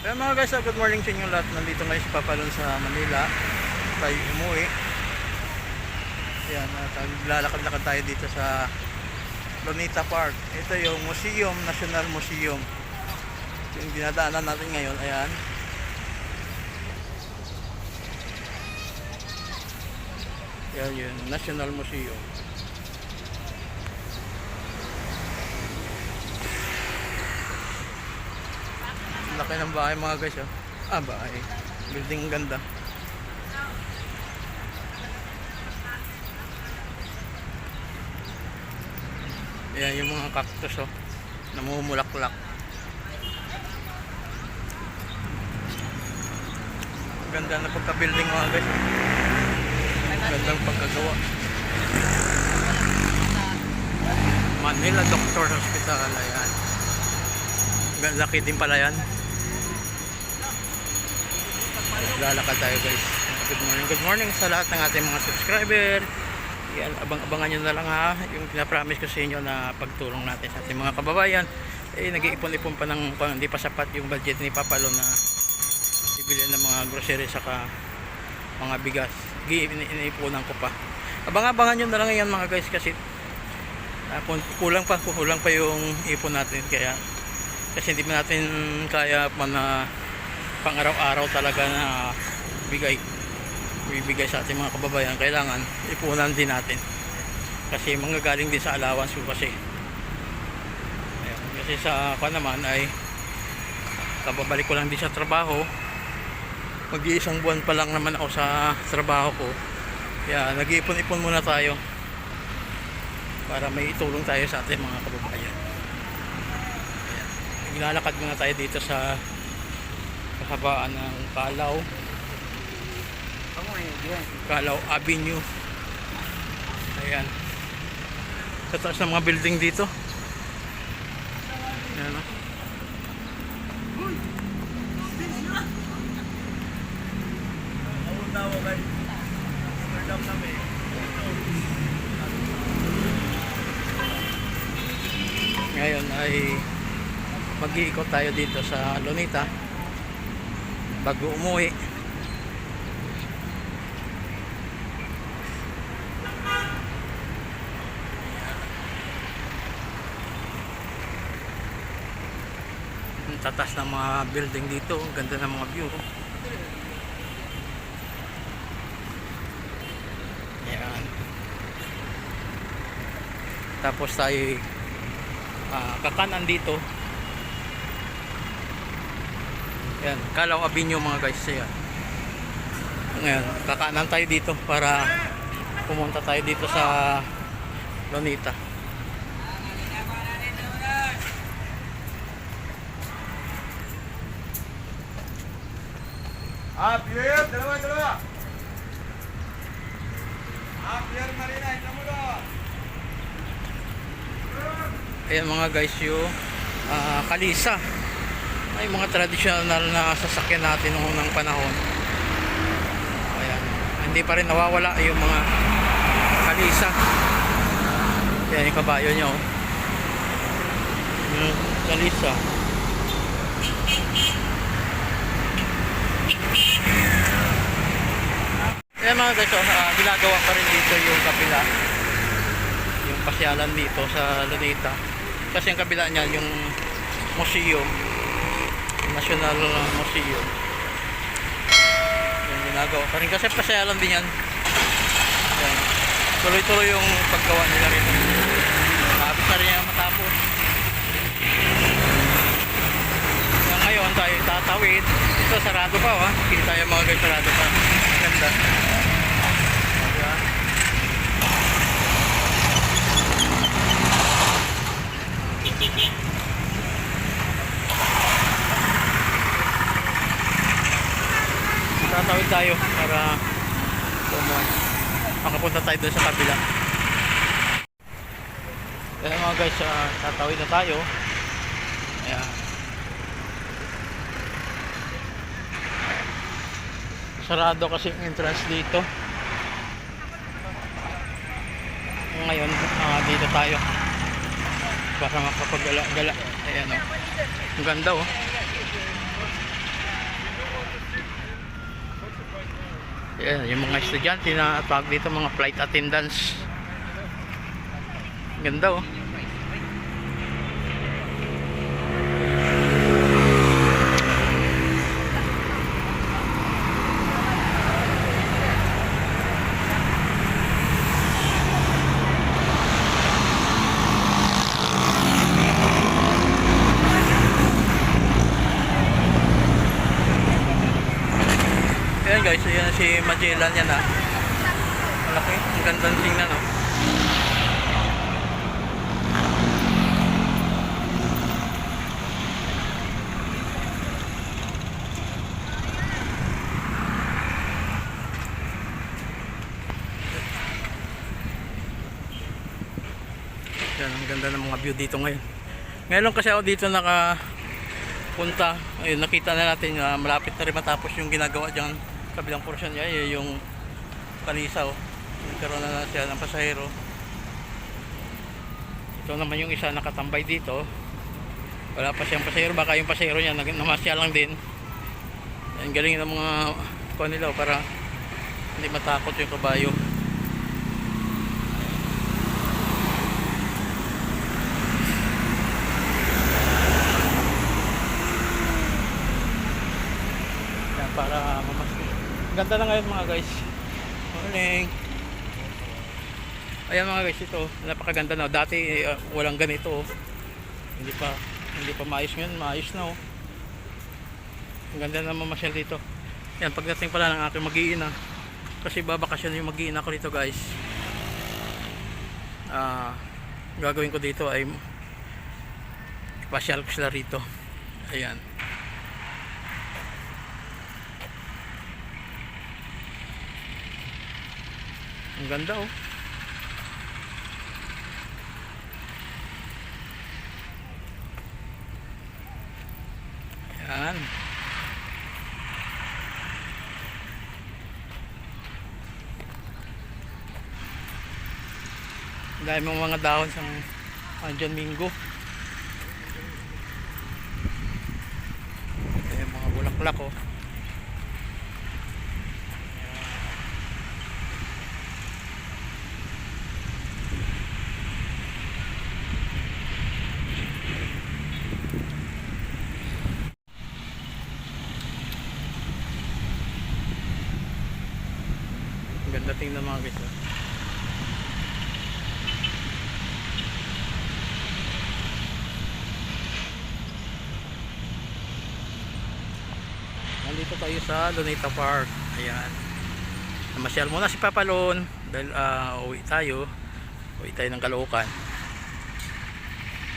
Kaya mga guys, ah, good morning sa inyo lahat. Nandito ngayon si Papalon sa Manila. Tayo umuwi. Yan, at ah, lalakad-lakad tayo dito sa Lonita Park. Ito yung museum, National Museum. Yung dinadaanan natin ngayon, ayan. Yan yun, National Museum. Laki ng bahay mga guys oh. Ah, bahay. Building ganda. Ayan yung mga cactus oh. Namumulaklak. Ganda na pagka-building mga guys. oh. Gandang pagkagawa. Manila Doctor Hospital. Ayan. Laki din pala yan. Lalakad tayo guys. Good morning, good morning sa lahat ng ating mga subscriber. Yan, abang-abangan nyo na lang ha. Yung pinapromise ko sa inyo na pagtulong natin sa ating mga kababayan. Eh, nag-iipon-ipon pa ng hindi pa sapat yung budget ni Papalo na bibili ng mga grocery saka mga bigas. Iniipunan ko pa. Abang-abangan nyo na lang yan mga guys kasi kun- kulang pa, kulang pa yung ipon natin. Kaya kasi hindi natin kaya pa na pang araw-araw talaga na bigay bibigay sa ating mga kababayan. Kailangan ipunan din natin. Kasi manggagaling din sa allowance ko kasi. Ayan. kasi sa ako naman ay kababalik ko lang din sa trabaho. Mag-iisang buwan pa lang naman ako sa trabaho ko. Kaya nag-iipon-ipon muna tayo para may itulong tayo sa ating mga kababayan. Naglalakad muna tayo dito sa kahabaan ng Kalaw. Kalaw Avenue. Ayan. Sa taas ng mga building dito. Ayan o ngayon ay mag-iikot tayo dito sa Lonita bago umuwi. Ang tatas ng mga building dito ang ganda ng mga view. Yan tapos tayo ah, kakanan dito yan Kalaw Avenue mga guys yan ngayon kakanan tayo dito para pumunta tayo dito sa Lonita. Ah, Pierre, dalawa, dalawa. Ah, Pierre Marina, ito mo doon. Ayan mga guys yung ah, kalisa ay mga traditional na sasakyan natin noong unang panahon. Ayan. Hindi pa rin nawawala yung mga kalisa. Yan yung kabayo nyo. Yung kalisa. Ayan mga guys ah, ginagawa pa rin dito yung kapila yung pasyalan dito sa Luneta. Kasi ang kabila niya yung museum National Museum. Yung ginagawa pa rin kasi pasyalan din yan. Tuloy-tuloy yung paggawa nila rin. Habit na rin yan matapos. Hanggang ngayon tayo tatawid. Ito sarado pa oh, kita yung mga guys sarado pa. Ganda. Ayan. Tatawid tayo para. Makapunta tayo doon sa kabila. Kaya mga guys, ah, tatawid na tayo. Ayan. Sarado kasi yung entrance dito. Ngayon, ah, dito tayo. Para makapagala-gala. Ayan o. Ang ganda oh. Yan, yung mga estudyante na tawag dito mga flight attendants. Ganda oh. Ayan guys, ayan si Magellan yan ah. Malaki, ang gandang tingnan oh. Yan, ang ganda ng mga view dito ngayon. Ngayon kasi ako dito naka punta. Ayun, nakita na natin na malapit na rin matapos yung ginagawa dyan kabilang portion niya. Yung kalisa oh. Nagkaroon na siya ng pasahero. Ito naman yung isa nakatambay dito. Wala pa siyang pasahero. Baka yung pasahero niya namasya lang din. Ang galing ng mga kuha nila oh, para hindi matakot yung kabayo. Yan, para mamaski. Ang Ganda na ngayon mga guys. Morning. Ayan mga guys, ito napakaganda na. Dati uh, walang ganito. oh. Hindi pa hindi pa maayos ngayon, maayos na oh. Ang ganda na mamasyal dito. Yan, pagdating pala ng aking mag-iina. Kasi babakasyon yung mag-iina ko dito guys. Ah, gagawin ko dito ay pasyal ko sila rito. Ayan. Ang ganda oh. Yan. Mong mga dahon sa John Mingo. Ayan, mga bulaklak oh. Ang ganda tingnan mga guys. oh. Nandito tayo sa Luneta Park. Ayan. Namasyal muna si Papalon dahil ah, uwi tayo. Uwi tayo ng Caloocan.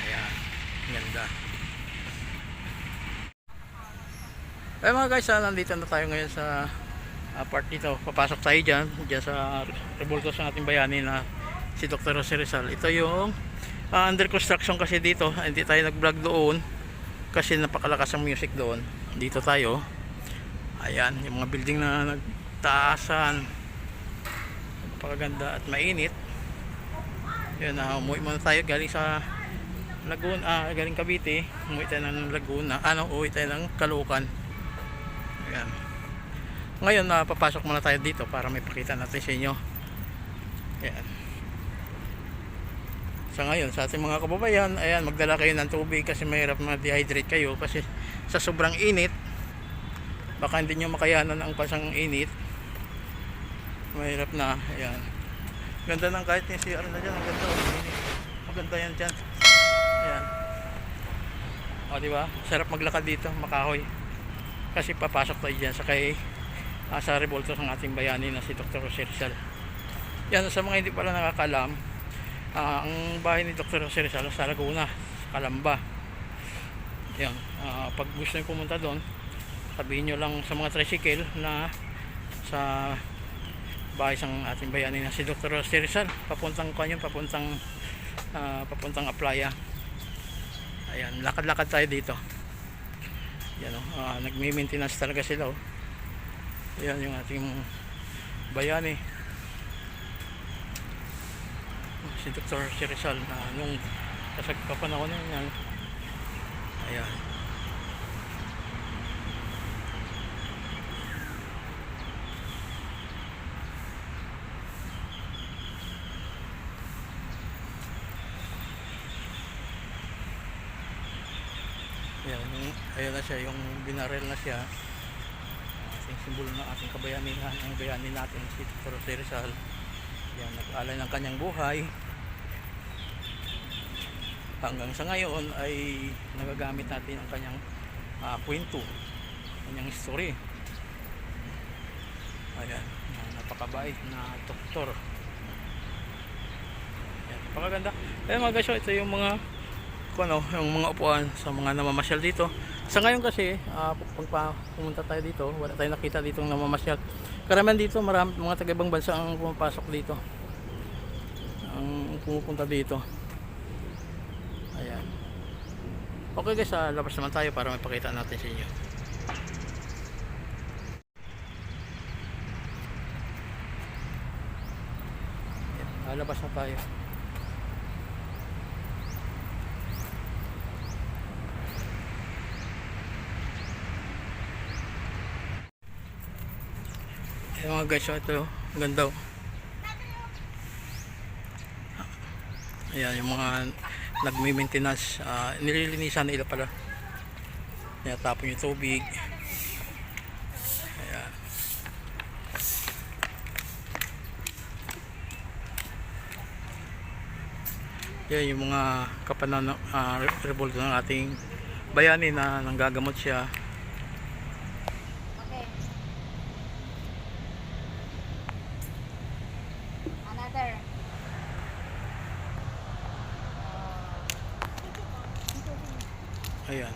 Ayan. Ganda. Ay mga guys, ah, nandito na tayo ngayon sa ah, part dito. Papasok tayo dyan, dyan sa revolto sa ating bayani na si Dr. Jose Rizal. Ito yung ah, under construction kasi dito. Hindi tayo nag-vlog doon kasi napakalakas ang music doon. Dito tayo. Ayan, yung mga building na nagtaasan. Napakaganda at mainit. Yun, uh, umuwi muna tayo galing sa Laguna, ah, galing Cavite. Umuwi tayo ng Laguna. Ano, umuwi tayo ng Caloocan. Ayan. Ngayon, uh, papasok muna tayo dito para may pakita natin sa inyo. Ayan. Sa ngayon, sa ating mga kababayan, ayan, magdala kayo ng tubig kasi mahirap ma-dehydrate kayo kasi sa sobrang init, baka hindi nyo makayanan ang pasang init. Mahirap na, ayan. Ganda ng kahit yung CR na dyan, ang ganda. oh. Maganda yan dyan. Ayan. O, di ba? Sarap maglakad dito, makahoy. Kasi papasok tayo dyan sa kay ah, sa revolto ng ating bayani na si Dr. Jose Rizal. Yan, sa mga hindi pala nakakalam, ah, ang bahay ni Dr. Jose sa Laguna, sa Calamba. Yan, ah, pag gusto nyo pumunta doon, sabihin nyo lang sa mga tricycle na sa bahay ng ating bayani na si Dr. Rizal, papuntang kanyon, papuntang ah, papuntang Aplaya. Ayan, lakad-lakad tayo dito. Yan o, ah, nagme-maintenance talaga sila oh. Yan yung ating bayani. Si Dr. Si na nung kasag papanahon na yan. Ayan. Ayan na siya, yung binarel na siya. Ating simbolo ng ating kabayanihan, ang bayani natin, si Dr. Jose Rizal. Yan, nag-alay ng kanyang buhay. Hanggang sa ngayon ay nagagamit natin ang kanyang ah, kwento, kanyang history. Ayan, na- napakabait na doktor. Ayan, napakaganda. Ayan mga guys, so ito yung mga kung ano, yung mga upuan sa mga namamasyal dito. Sa ngayon kasi, ah, pag pa- pumunta tayo dito, wala tayong nakita dito ng namamasyal. Karamihan dito, marami, mga taga-ibang bansa ang pumapasok dito. Ang pumupunta dito. Ayan. Okay guys, sa labas naman tayo para mapakita natin sa inyo. Ayan, ah, labas na tayo. Ayan mga guys, so ito, ganda oh. Ayan, yung mga nagmi-maintenance, ah, nililinisan nila pala. Ayan, tapon yung tubig. Ayan. Yan yung mga kapanan uh, revolto ng ating bayani na nanggagamot siya. Okay. Another. Ayan.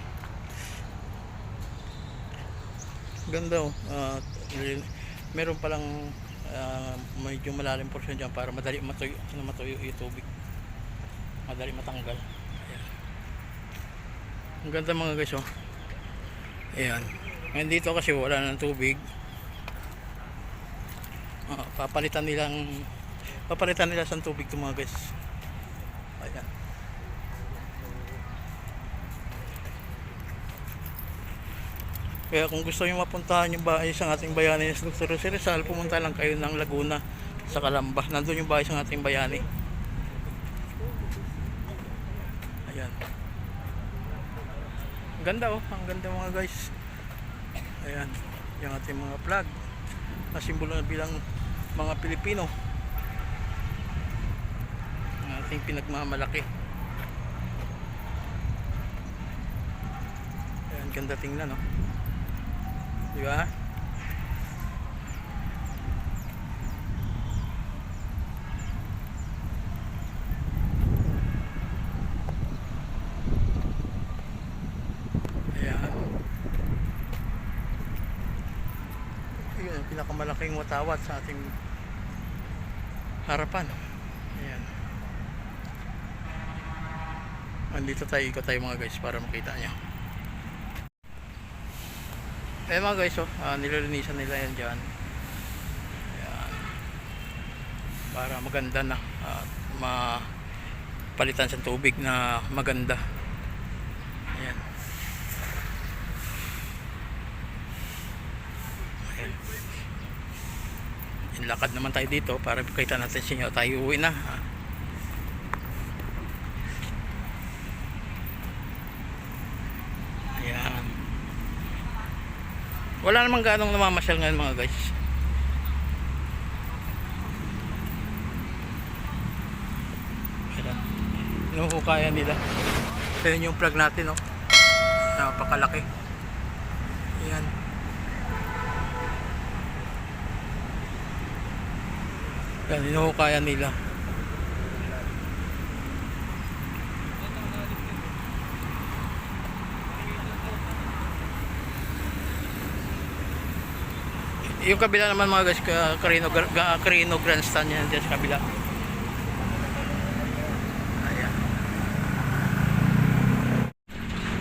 Ganda oh. Ah, nil- meron palang ah, medyo malalim portion dyan para madali matuyo, ano, matuyo yung tubig. Madali matanggal. Ayan. Ang ganda mga guys oh. Ayan. Ngayon dito kasi wala ng tubig. Ah, papalitan nilang papalitan nila sa tubig itong mga guys. Ayan. Kaya kung gusto nyo mapuntahan yung bahay sa ating bayani sa Dr. Jose Rizal, pumunta lang kayo ng Laguna sa Kalamba. Nandun yung bahay sa ating bayani. Ayan. Ang ganda oh. Ang ganda mga guys. Ayan. Yung ating mga flag. Na simbolo na bilang mga Pilipino. Ang ating pinagmamalaki. Ayan, ganda tingnan oh. Di ba? Ayan. Ang pinakamalaking watawat sa ating harapan. Ayan. Andito tayo, ikot tayo mga guys para makita nyo. Eh mga guys, oh, ah, nililinisan nila yan dyan. Ayan. Para maganda na. At mapalitan sa tubig na maganda. Ayan. Ayan. Inlakad naman tayo dito para kita natin sa. Tayo uwi na. ah. Ayan. Wala namang ganong namamasyal ngayon mga guys. Ayan. Inuhukayan nila. Ayan yung plug natin, no? Napakalaki. Ayan. Ayan, inuhukayan nila. Yung kabila naman mga guys, Carino, Carino Grandstand yan dyan sa kabila. Ayan.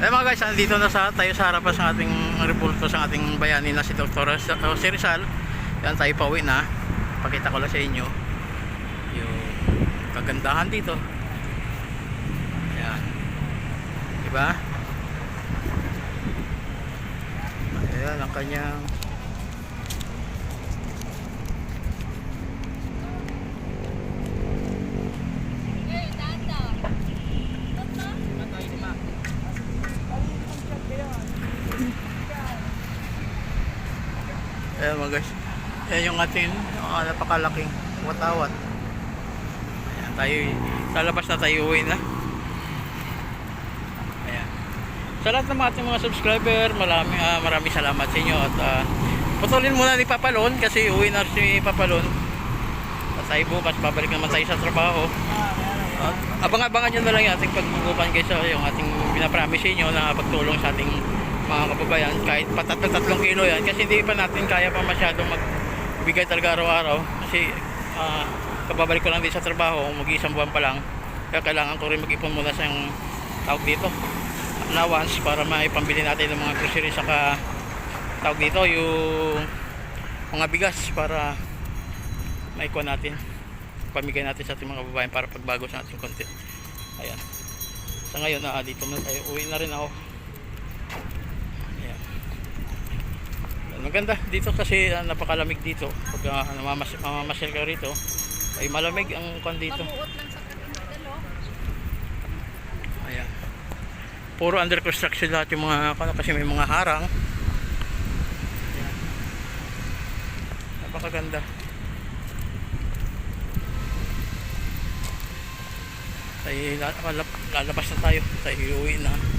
Eh mga guys, andito na sa tayo sa harapan sa ating repulto sa ating bayani na si Dr. Jose Rizal. Yan tayo pauwi na. Pakita ko lang sa inyo yung kagandahan dito. Ayan. Diba? Ayan ang kanyang Hey, Tata. Ayan mga guys. Ayan yung ating uh, napakalaking watawat. Ayan tayo, lalabas na tayo uwi na. Ayan. Sa lahat ng mga ating mga subscriber, marami, ah, maraming salamat sa inyo at uh, putulin muna ni Papalon kasi uwi na si Papalon. At tayo bukas, babalik naman tayo sa trabaho. At abang-abangan nyo na lang yung ating pagbubukan guys sa yung ating pinapromise sa inyo na pagtulong sa ating mga kababayan kahit patatlo-tatlong kilo yan kasi hindi pa natin kaya pa masyadong magbigay talaga araw-araw kasi ah, kababalik ko lang din sa trabaho mag-iisang buwan pa lang. Kaya kailangan ko rin mag-ipon muna sa yung tawag dito allowance para maipambili natin ng mga groceries saka tawag dito yung mga bigas para maikuha natin pamigay natin sa ating mga kababayan para pagbago sa ating content ayan. Sa ngayon na dito na tayo. Uwi na rin ako ayan Ayan, maganda. Dito kasi ah, napakalamig dito. Pag uh, namamas mamamasyal ka rito ay malamig ang kon dito. Kapitalo. ayan. Puro under construction lahat yung mga ano, kasi may mga harang. Ayan. Napakaganda. Lalap, lalabas na tayo. Tayo uwi na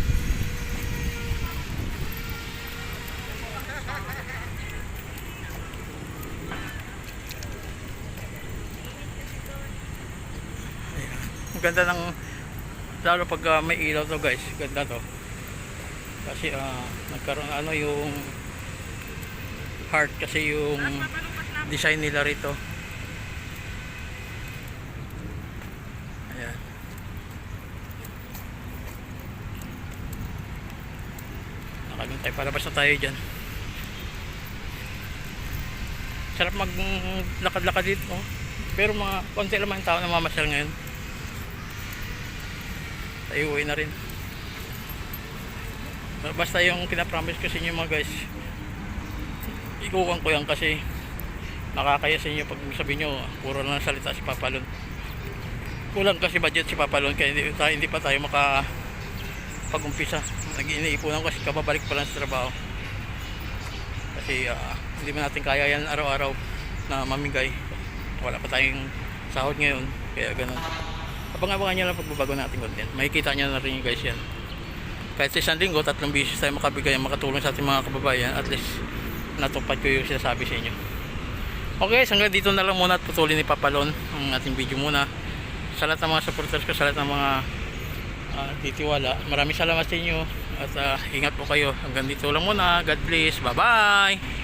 ganda ng lalo pag ah, may ilaw to guys. Ganda to. Kasi ah, nagkaroon ano yung heart kasi yung design nila rito. Ayan. Nakagang tayo palabas na tayo dyan. Sarap mag lakad-lakad dito oh. pero mga konti lang ang tao na mamasyal ngayon tayo uwi na rin. Basta yung kinapromise ko sa inyo mga guys ikukuhan ko yan kasi nakakaya sa inyo pag sabi nyo puro lang salita si Papalon kulang kasi budget si Papalon kaya hindi, tayo, hindi pa tayo maka pag-umpisa nag-iniipunan kasi kababalik pa lang sa trabaho. Kasi ah, hindi man natin kaya yan araw-araw na mamigay. Wala pa tayong sahod ngayon kaya ganun abang-abangan nyo lang pagbabago natin content. Makikita nyo na rin guys yan. Kahit sa isang linggo tatlong beses tayo makabigay makatulong sa ating mga kababayan. At least natupad ko yung sinasabi sa inyo. Okay so hanggang dito na lang muna at putulin ni Papalon ang ating video muna. Sa lahat ng mga supporters ko sa lahat ng mga ah, titiwala maraming salamat sa inyo. At ah, ingat po kayo. Hanggang dito lang muna. God bless. Bye bye